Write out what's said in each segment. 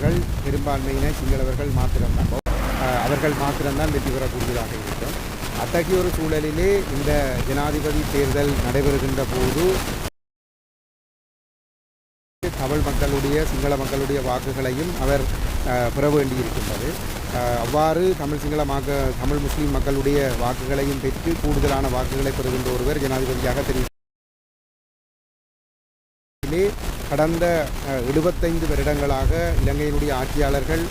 அவர்கள் பெரும்பான்மையினை சிங்களவர்கள் மாத்திரம்தான். அவர்கள் மாத்திரம்தான் வெற்றி பெறக்கூடியதாக இருக்கும். அத்தகைய ஒரு சூழலிலே இந்த ஜனாதிபதி தேர்தல் நடைபெறுகின்ற போது தமிழ் மக்களுடைய சிங்கள மக்களுடைய வாக்குகளையும் அவர் அஹ், பெற வேண்டியிருக்கின்றது. அவ்வாறு தமிழ் சிங்கள மக்க தமிழ் முஸ்லீம் மக்களுடைய வாக்குகளையும் பெற்று கூடுதலான வாக்குகளை பெறுகின்ற ஒருவர் ஜனாதிபதியாக தெரிவித்தார் கடந்த எழுபத்தைந்து வருடங்களாக இலங்கையினுடைய ஆட்சியாளர்கள்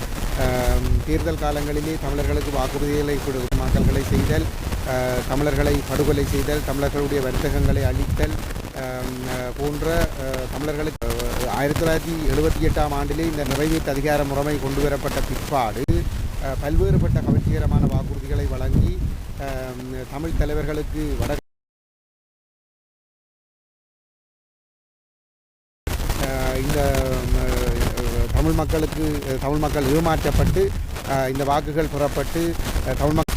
தேர்தல் காலங்களிலே தமிழர்களுக்கு வாக்குறுதிகளை மாக்கல்களை செய்தல் தமிழர்களை படுகொலை செய்தல் தமிழர்களுடைய வர்த்தகங்களை அழித்தல் போன்ற தமிழர்களுக்கு ஆயிரத்தி தொள்ளாயிரத்தி எழுபத்தி எட்டாம் ஆண்டிலே இந்த நிறைவேற்று அதிகார முறைமை கொண்டு வரப்பட்ட பிற்பாடு பல்வேறுபட்ட கவர்ச்சிகரமான வாக்குறுதிகளை வழங்கி தமிழ் தலைவர்களுக்கு வட மக்களுக்கு தமிழ் மக்கள் ஏமாற்றப்பட்டு இந்த வாக்குகள் புறப்பட்டு தமிழ் மக்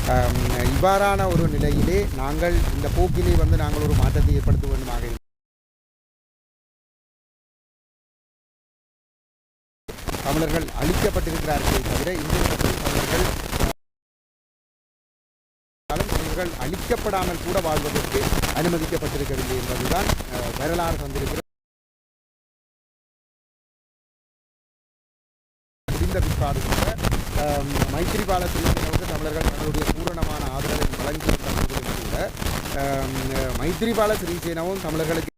இவ்வாறான ஒரு நிலையிலே நாங்கள் இந்த போக்கிலே வந்து நாங்கள் ஒரு மாற்றத்தை ஏற்படுத்த வேண்டுமாக தமிழர்கள் அழிக்கப்பட்டிருக்கிறார்களே தவிர இந்த தமிழர்கள் தமிழர்கள் அழிக்கப்படாமல் கூட வாழ்வதற்கு அனுமதிக்கப்பட்டிருக்கவில்லை என்பதுதான் வரலாறு தந்திருக்கிறது முடிந்த பிற்பாடு கூட மைத்திரிபால தமிழர்கள் தங்களுடைய பூரணமான ஆதரவை வழங்கியிருந்த கூட மைத்திரிபால சிறிசேனாவும் தமிழர்களுக்கு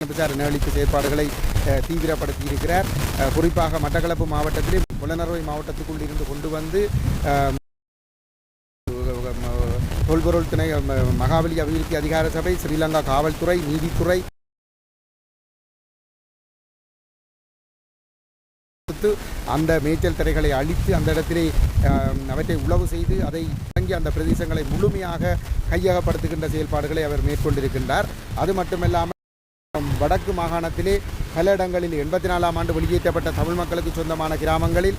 பிரச்சார அளிப்பு செயற்பாடுகளை தீவிரப்படுத்தி இருக்கிறார் குறிப்பாக மட்டக்களப்பு மாவட்டத்திலே புலனறுவை மாவட்டத்துக்குள் இருந்து கொண்டு வந்து தொல்பொருள் துணை மகாபலி அபிவிருத்தி அதிகார சபை ஸ்ரீலங்கா காவல்துறை நீதித்துறை கொடுத்து அந்த மேய்ச்சல் திரைகளை அழித்து அந்த இடத்திலே அவற்றை உழவு செய்து அதை வழங்கி அந்த பிரதேசங்களை முழுமையாக கையகப்படுத்துகின்ற செயல்பாடுகளை அவர் மேற்கொண்டிருக்கின்றார். அது மட்டுமல்லாமல் வடக்கு மாகாணத்திலே பல இடங்களில் எண்பத்தி நாலாம் ஆண்டு வெளியேற்றப்பட்ட தமிழ் மக்களுக்கு சொந்தமான கிராமங்களில்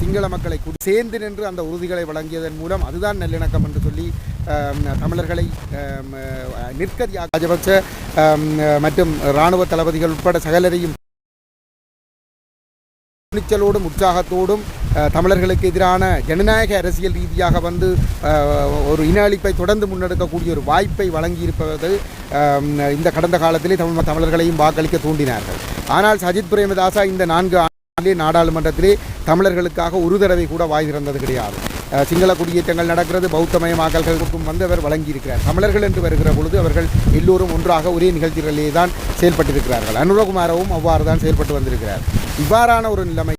சிங்கள மக்களை சேர்ந்து நின்று அந்த உறுதிகளை வழங்கியதன் மூலம் அதுதான் நல்லிணக்கம் என்று சொல்லி தமிழர்களை நிற்கதியாக ராஜபக்ச மற்றும் இராணுவ தளபதிகள் உட்பட சகலரையும் துணிச்சலோடும் உற்சாகத்தோடும் தமிழர்களுக்கு எதிரான ஜனநாயக அரசியல் ரீதியாக வந்து ஒரு இன அழிப்பை தொடர்ந்து முன்னெடுக்கக்கூடிய ஒரு வாய்ப்பை வழங்கியிருப்பது இந்த கடந்த காலத்திலே தமிழ் தமிழர்களையும் வாக்களிக்க தூண்டினார்கள். ஆனால் சஜித் பிரேமதாசா இந்த நான்கு ஆண்டிலே நாடாளுமன்றத்திலே தமிழர்களுக்காக ஒரு தடவை கூட வாய் திறந்தது கிடையாது. சிங்கள குடியேற்றங்கள் நடக்கிறது பௌத்தமயமாக்கல்களுக்கும் வந்து அவர் வழங்கியிருக்கிறார். தமிழர்கள் என்று வருகிற பொழுது அவர்கள் எல்லோரும் ஒன்றாக ஒரே நிகழ்ச்சிகளிலே தான் செயல்பட்டிருக்கிறார்கள். அனுரகுமாரவும் அவ்வாறு தான் செயல்பட்டு வந்திருக்கிறார். இவ்வாறான ஒரு நிலைமை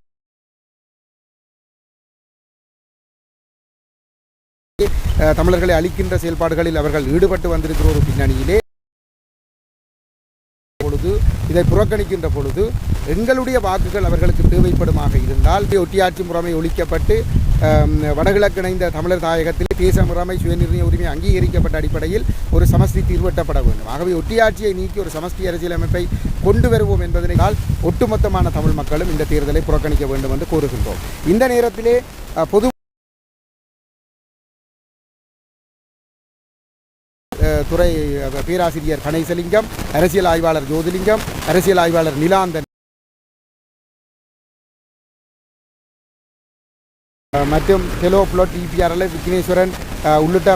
தமிழர்களை அழிக்கின்ற செயல்பாடுகளில் அவர்கள் ஈடுபட்டு வந்திருக்கிற ஒரு பின்னணியிலே பொழுது இதை புறக்கணிக்கின்ற பொழுது எங்களுடைய வாக்குகள் அவர்களுக்கு தேவைப்படுமாக இருந்தால் ஒட்டியாட்சி முறைமை ஒழிக்கப்பட்டு வடகிழக்கு இணைந்த தமிழர் தாயகத்தில் தேச முறைமை சுயநிர்ணய உரிமை அங்கீகரிக்கப்பட்ட அடிப்படையில் ஒரு சமஸ்தி தீர்வெட்டப்பட வேண்டும். ஆகவே ஒட்டியாட்சியை நீக்கி ஒரு சமஸ்தி அரசியலமைப்பை கொண்டு வருவோம் என்பதனால் ஒட்டுமொத்தமான தமிழ் மக்களும் இந்த தேர்தலை புறக்கணிக்க வேண்டும் என்று கூறுகின்றோம். இந்த நேரத்திலே பொது துறை பேராசிரியர் கணேசலிங்கம் அரசியல் ஆய்வாளர் ஜோதிலிங்கம் அரசியல் ஆய்வாளர் நிலாந்தன் மற்றும் ஹெலோ புளோட் இபிஆர்எல் விக்னேஸ்வரன் உள்ளிட்ட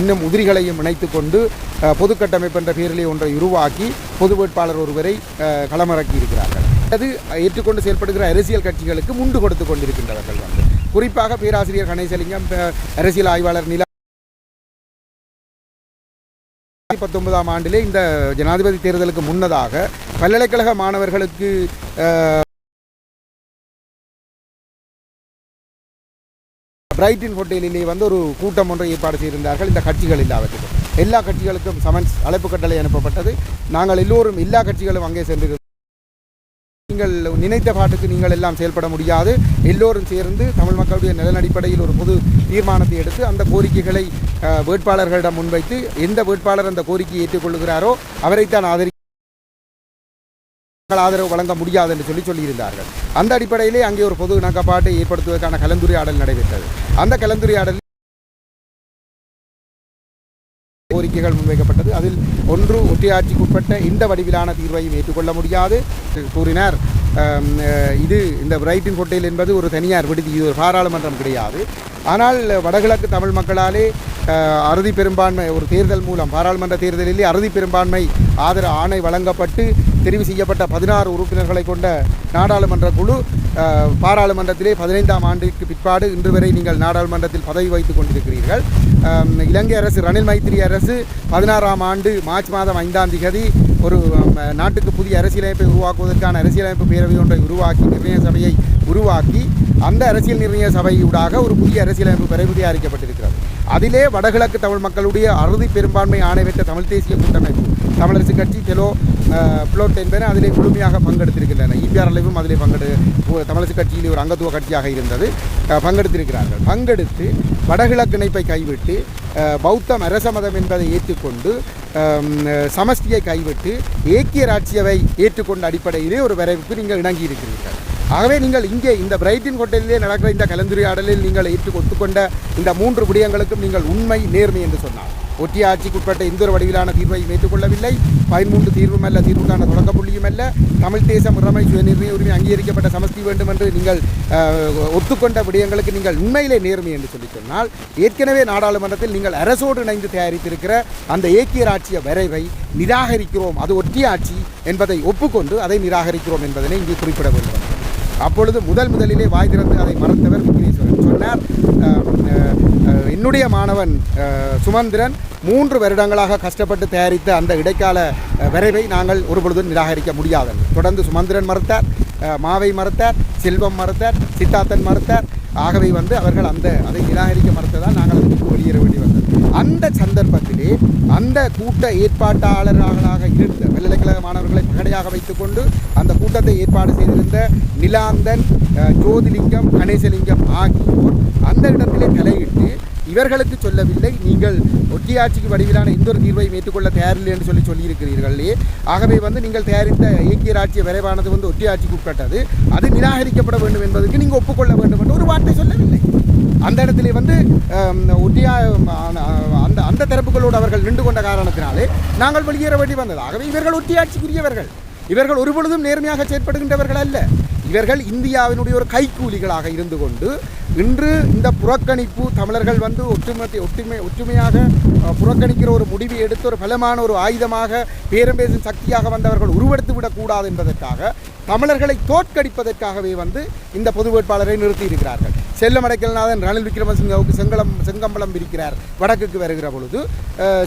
இன்னும் உதிரிகளையும் இணைத்து கொண்டு அஹ், பொது கட்டமைப்பு என்ற பெயரிலே ஒன்றை உருவாக்கி பொது வேட்பாளர் ஒருவரை களமிறக்கி இருக்கிறார்கள். அது ஏற்றுக்கொண்டு செயல்படுகிற அரசியல் கட்சிகளுக்கு முண்டு கொடுத்து கொண்டிருக்கின்றவர்கள் வந்து. குறிப்பாக பேராசிரியர் கணேசலிங்கம் அரசியல் ஆய்வாளர் நிலா பத்தொன்பதாம் ஆண்டிலே இந்த ஜனாதிபதி தேர்தலுக்கு முன்னதாக பல்கலைக்கழக மாணவர்களுக்கு பிரைட்டின் ஹோட்டலிலே வந்து ஒரு கூட்டம் ஒன்றை ஏற்பாடு செய்திருந்தார்கள். இந்த கட்சிகள் இல்லாதவற்றுக்கும் எல்லா கட்சிகளுக்கும் சமன்ஸ் அழைப்பு கட்டளை அனுப்பப்பட்டது. நாங்கள் எல்லோரும் எல்லா கட்சிகளும் அங்கே சென்றிருந்தோம். நீங்கள் நினைத்த பாட்டுக்கு நீங்கள் எல்லாம் செயல்பட முடியாது. எல்லோரும் சேர்ந்து தமிழ் மக்களுடைய நலன் அடிப்படையில் ஒரு பொது தீர்மானத்தை எடுத்து அந்த கோரிக்கைகளை வேட்பாளர்களிடம் முன்வைத்து எந்த வேட்பாளர் அந்த கோரிக்கையை ஏற்றுக்கொள்கிறாரோ அவரைத்தான் ஆதரி ஆதரவு வழங்க முடியாது என்று சொல்லி சொல்லியிருந்தார்கள். அந்த அடிப்படையிலே அங்கே ஒரு பொது இணக்கப்பாட்டை ஏற்படுத்துவதற்கான கலந்துரையாடல் நடைபெற்றது. அந்த கலந்துரையாடலில் கோரிக்கைகள் முன்வைக்கப்பட்டது. அதில் ஒன்று ஒற்றையாட்சிக்கு உட்பட்ட இந்த வடிவிலான தீர்வையும் ஏற்றுக்கொள்ள முடியாது. கூறினார். இது இந்த பிரைட்டின் ஹோட்டல் என்பது ஒரு தனியார் விடுதி இது ஒரு பாராளுமன்றம் கிடையாது. ஆனால் வடகிழக்கு தமிழ் மக்களாலே அறுதி பெரும்பான்மை ஒரு தேர்தல் மூலம் பாராளுமன்ற தேர்தலிலே அறுதி பெரும்பான்மை ஆதர ஆணை வழங்கப்பட்டு தெரிவு செய்யப்பட்ட பதினாறு உறுப்பினர்களை கொண்ட நாடாளுமன்ற குழு பாராளுமன்றத்திலே பதினைந்தாம் ஆண்டுக்கு பிற்பாடு இன்று வரை நீங்கள் நாடாளுமன்றத்தில் பதவி வைத்துக் கொண்டிருக்கிறீர்கள். இலங்கை அரசு ரணில் மைத்திரி அரசு பதினாறாம் ஆண்டு மார்ச் மாதம் ஐந்தாம் திகதி ஒரு நாட்டுக்கு புதிய அரசியலமைப்பை உருவாக்குவதற்கான அரசியலமைப்பு பேரவை ஒன்றை உருவாக்கி நிர்ணய சபையை உருவாக்கி அந்த அரசியல் நிர்ணய சபையூடாக ஒரு புதிய அரசியலமைப்பு வரைவு தயாரிக்கப்பட்டிருக்கிறது. அதிலே வடகிழக்கு தமிழ் மக்களுடைய அறுதி பெரும்பான்மை ஆணைவற்ற தமிழ் தேசிய கூட்டமைப்பு தமிழரசு கட்சி தெலோ பிளோட் என்பன அதிலே முழுமையாக பங்கெடுத்திருக்கின்றன. இபிஆர் அளவும் அதிலே பங்கெடு தமிழரசு கட்சியில் ஒரு அங்கத்துவ கட்சியாக இருந்தது. பங்கெடுத்திருக்கிறார்கள். பங்கெடுத்து வடகிழக்கு இணைப்பை கைவிட்டு பௌத்தம் அரச மதம் என்பதை ஏற்றுக்கொண்டு சமஸ்தியை சமஷ்டியை கைவிட்டு ஏக்கிய ராட்சியவை ஏற்றுக்கொண்ட அடிப்படையிலே ஒரு வரைவுக்கு நீங்கள் இணங்கி இருக்கிறீர்கள் ஆகவே நீங்கள் இங்கே இந்த பிரைட்டின் கோட்டையிலே நடக்கிற இந்த கலந்துரையாடலில் நீங்கள் ஏற்று ஒத்துக்கொண்ட இந்த மூன்று விடயங்களுக்கும் நீங்கள் உண்மை நேர்மை என்று சொன்னார் ஒற்றிய ஆட்சிக்குட்பட்ட எந்த ஒரு வடிவிலான தீர்வையும் ஏற்றுக்கொள்ளவில்லை பதிமூன்று தீர்வும் அல்ல தீர்வுக்கான தொடக்க புள்ளியும் அல்ல தமிழ் தேசம் உரிமை சுயநிர்ணய உரிமை அங்கீகரிக்கப்பட்ட சமஸ்தி வேண்டும் என்று நீங்கள் ஒத்துக்கொண்ட விடயங்களுக்கு நீங்கள் உண்மையிலே நேர்மை என்று சொல்லி சொன்னால் ஏற்கனவே நாடாளுமன்றத்தில் நீங்கள் அரசோடு இணைந்து தயாரித்திருக்கிற அந்த ஏக்கிய ராட்சிய வரைவை நிராகரிக்கிறோம். அது ஒற்றிய ஆட்சி என்பதை ஒப்புக்கொண்டு அதை நிராகரிக்கிறோம் என்பதனை இங்கே குறிப்பிட வேண்டும். அப்பொழுது முதல் முதலிலே வாய் திறந்து அதை மறந்தவர் விக்னேஸ்வரன். சொன்னார் என்னுடைய மாணவன் சுமந்திரன் மூன்று வருடங்களாக கஷ்டப்பட்டு தயாரித்த அந்த இடைக்கால விரைவை வரைவை நாங்கள் ஒருபொழுதும் நிராகரிக்க முடியாதது. தொடர்ந்து சுமந்திரன் மறுத்தார் மாவை மறுத்தார் செல்வம் மறுத்தார் சித்தார்த்தன் மறுத்தார். ஆகவே வந்து அவர்கள் அந்த அதை நிராகரிக்க மறுத்ததால் நாங்கள் அதுக்கு வெளியேற வேண்டி வந்தது. அந்த சந்தர்ப்பத்திலே அந்த கூட்ட ஏற்பாட்டாளர்களாக இருந்த பல்கலைக்கழக மாணவர்களை பகடையாக வைத்துக்கொண்டு அந்த கூட்டத்தை ஏற்பாடு செய்திருந்த நிலாந்தன் ஜோதிலிங்கம் கணேசலிங்கம் ஆகியோர் அந்த இடத்திலே தலையிட்டு இவர்களுக்கு சொல்லவில்லை நீங்கள் ஒட்டியாட்சிக்கு வடிவிலான எந்த ஒரு தீர்வையும் ஏற்றுக்கொள்ள தயாரில்லை என்று சொல்லி சொல்லியிருக்கிறீர்களே ஆகவே வந்து நீங்கள் தயாரித்த ஐக்கிய ராஜ்ய விரைவானது வந்து ஒட்டியாட்சிக்கு உட்பட்டது. அது நிராகரிக்கப்பட வேண்டும் என்பதற்கு நீங்கள் ஒப்புக்கொள்ள வேண்டும் என்று ஒரு வார்த்தை சொல்லவில்லை. அந்த இடத்திலே வந்து ஒட்டியா அந்த அந்த தரப்புகளோடு அவர்கள் நின்று கொண்ட காரணத்தினாலே நாங்கள் வெளியேற வேண்டி வந்தது. ஆகவே இவர்கள் ஒட்டியாட்சிக்குரியவர்கள். இவர்கள் ஒருபொழுதும் நேர்மையாக செயற்படுகின்றவர்கள் அல்ல. இவர்கள் இந்தியாவினுடைய ஒரு கைக்கூலிகளாக இருந்து கொண்டு இன்று இந்த புறக்கணிப்பு தமிழர்கள் வந்து ஒற்றுமை ஒற்றுமை ஒற்றுமையாக புறக்கணிக்கிற ஒரு முடிவை எடுத்து ஒரு பலமான ஒரு ஆயுதமாக பேரம் பேசும் சக்தியாக வந்தவர்கள் உருவெடுத்து விடக்கூடாது என்பதற்காக தமிழர்களை தோற்கடிப்பதற்காகவே வந்து இந்த பொது வேட்பாளரை நிறுத்தி செல்லமடைக்கல்நாதன் ரணில் விக்ரமசிங்கவுக்கு செங்கலம் செங்கம்பலம் பிரிக்கிறார். வடக்குக்கு வருகிற பொழுது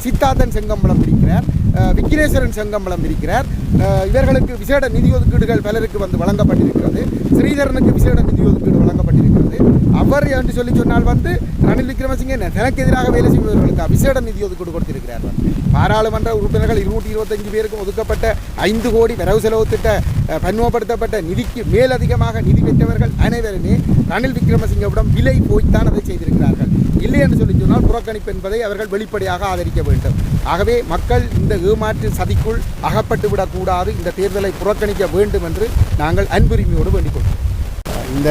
சித்தார்த்தன் செங்கம்பலம் பிரிக்கிறார். விக்னேஸ்வரன் செங்கம்பலம் பிரிக்கிறார். இவர்களுக்கு விசேட நிதி ஒதுக்கீடுகள் பலருக்கு வந்து வழங்கப்பட்டிருக்கிறது. ஸ்ரீதரனுக்கு விசேட நிதி ஒதுக்கீடு அவர் என்று சொல்லி சொன்னால் வந்து ரணில் விக்ரமசிங்கே தனக்கு எதிராக வேலை செய்பவர்களுக்கு விசேட நிதி ஒதுக்கீடு கொடுத்திருக்கிறார் பாராளுமன்ற உறுப்பினர்கள் இருநூற்றி இருபத்தஞ்சு பேருக்கும் ஒதுக்கப்பட்ட ஐந்து கோடி வரவு செலவு திட்ட பன்முகப்படுத்தப்பட்ட நிதிக்கு மேலதிகமாக நிதி பெற்றவர்கள் அனைவருமே ரணில் விக்ரமசிங்கவிடம் விலை போய்த்தான் அதை செய்திருக்கிறார்கள். இல்லை என்று சொல்லி சொன்னால் புறக்கணிப்பு என்பதை அவர்கள் வெளிப்படையாக ஆதரிக்க வேண்டும். ஆகவே மக்கள் இந்த ஏமாற்று சதிக்குள் அகப்பட்டு விடக்கூடாது. இந்த தேர்தலை புறக்கணிக்க வேண்டும் என்று நாங்கள் அன்புரிமையோடு வேண்டிக் கொள்கிறோம். இந்த